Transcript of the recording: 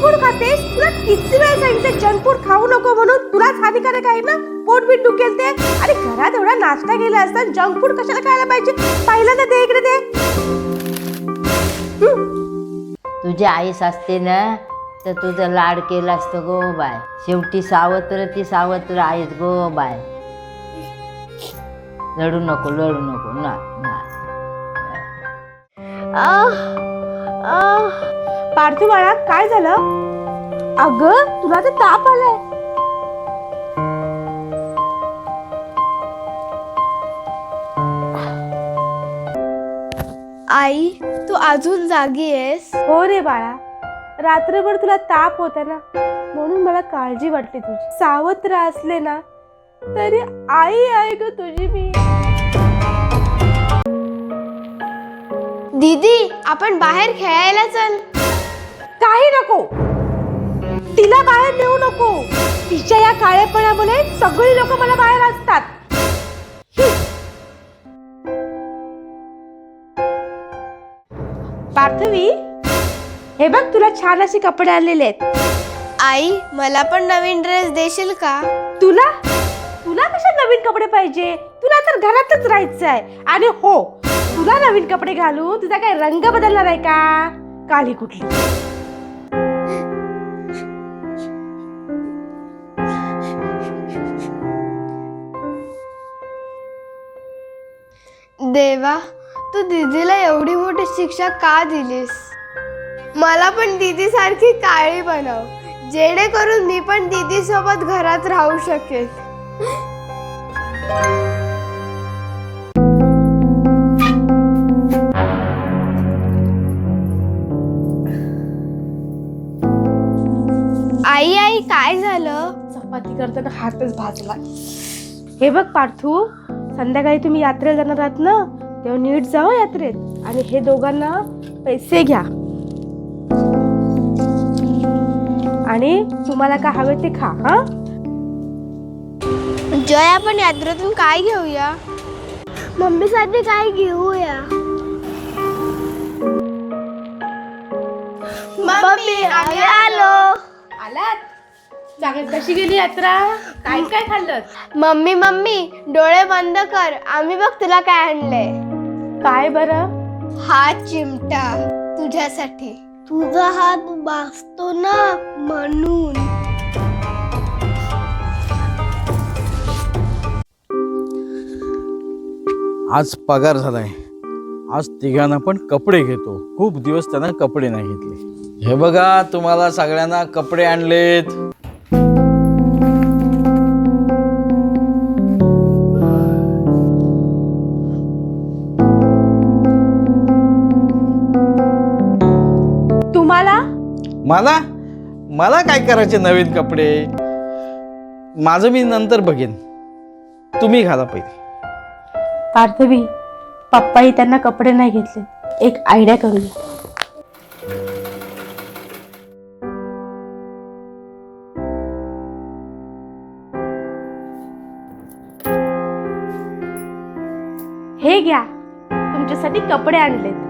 Food खातेस? तुला किती वेळ सांगितलं जंक फूड खाऊ नको म्हणून? तुलाच हानिकारक आहे ना? पोट बीट दुखेल ते. आणि घरात एवढा नाश्ता केला असता जंक फूड कशाला खायला पाहिजे? पहिल्यांदा दे इकडे दे. तुझी आईस असते ना तर तुझं लाड केलं असतं गो बाय. शेवटी सावत्र ती सावत्र आईस गो बाय. लढू नको लढू नको. ना ना. पार्थू बाळा काय झालं? अगं तुला तर ताप आलाय. आई तू अजून जागी आहेस? हो रे बाळा. रात्रभर तुला ताप होता ना म्हणून मला काळजी वाटली तुझी. सावत्र असले ना तरी आई आहे ग तुझी मी. दीदी आपण बाहेर खेळायला चल. काही नको. तिला बाहेर नेऊ नको. तिच्या या काळेपणामुळे सगळी लोक मला बाहेर असतात. पार्थवी हे बघ तुला छान असे कपडे आणलेले आहेत. आई मला पण नवीन ड्रेस देशील का? तुला? तुला कशा नवीन कपडे पाहिजे? तुला तर घरातच राहायचं आहे आणि हो तुला नवीन कपडे घालू तुझा काय रंग बदलणार आहे का? काळी कुठली? देवा तू दीदीला एवढी मोठी शिक्षा का दिलीस? मला पण दीदीसारखी काळी बनव जेणेकरून मी पण दीदीसोबत घरात राहू शकेल. आई आई काय झालं? चपाती करताना हातच भाजला. हे बघ पार्थू संध्याकाळी तुम्ही यात्रेला जाणार आहात ना तेव्हा नीट जाओ यात्रेत आणि हे दोघांना पैसे घ्या. आणि तुम्हाला काय हवे ते खा हा? जय आपण यात्रेतून काय घेऊया? मम्मीसाठी काय घेऊया? मम्मी आम्ही आलो. आलात? जागेत कशी गेली यात्रा? काय काय खाल्लं? मम्मी मम्मी डोळे बंद कर. आम्ही बघ तुला काय आणलंय. काय बरं? हा चिमटा तुझ्यासाठी. तुझा हात भासतो ना म्हणून. आज पगार झालाय. आज तिघांना पण कपडे घेतो. खूप दिवस त्यांना कपडे नाही घेतले. हे बघा तुम्हाला सगळ्यांना कपडे आणलेत. मला? मला काय करायचे नवीन कपडे? माझं मी नंतर बघेन. तुम्ही घाला पहिले. पार्थवी पप्पाही त्यांना कपडे नाही घेतले. एक आयडिया करूया. हे घ्या. तुमच्यासाठी कपडे आणलेत.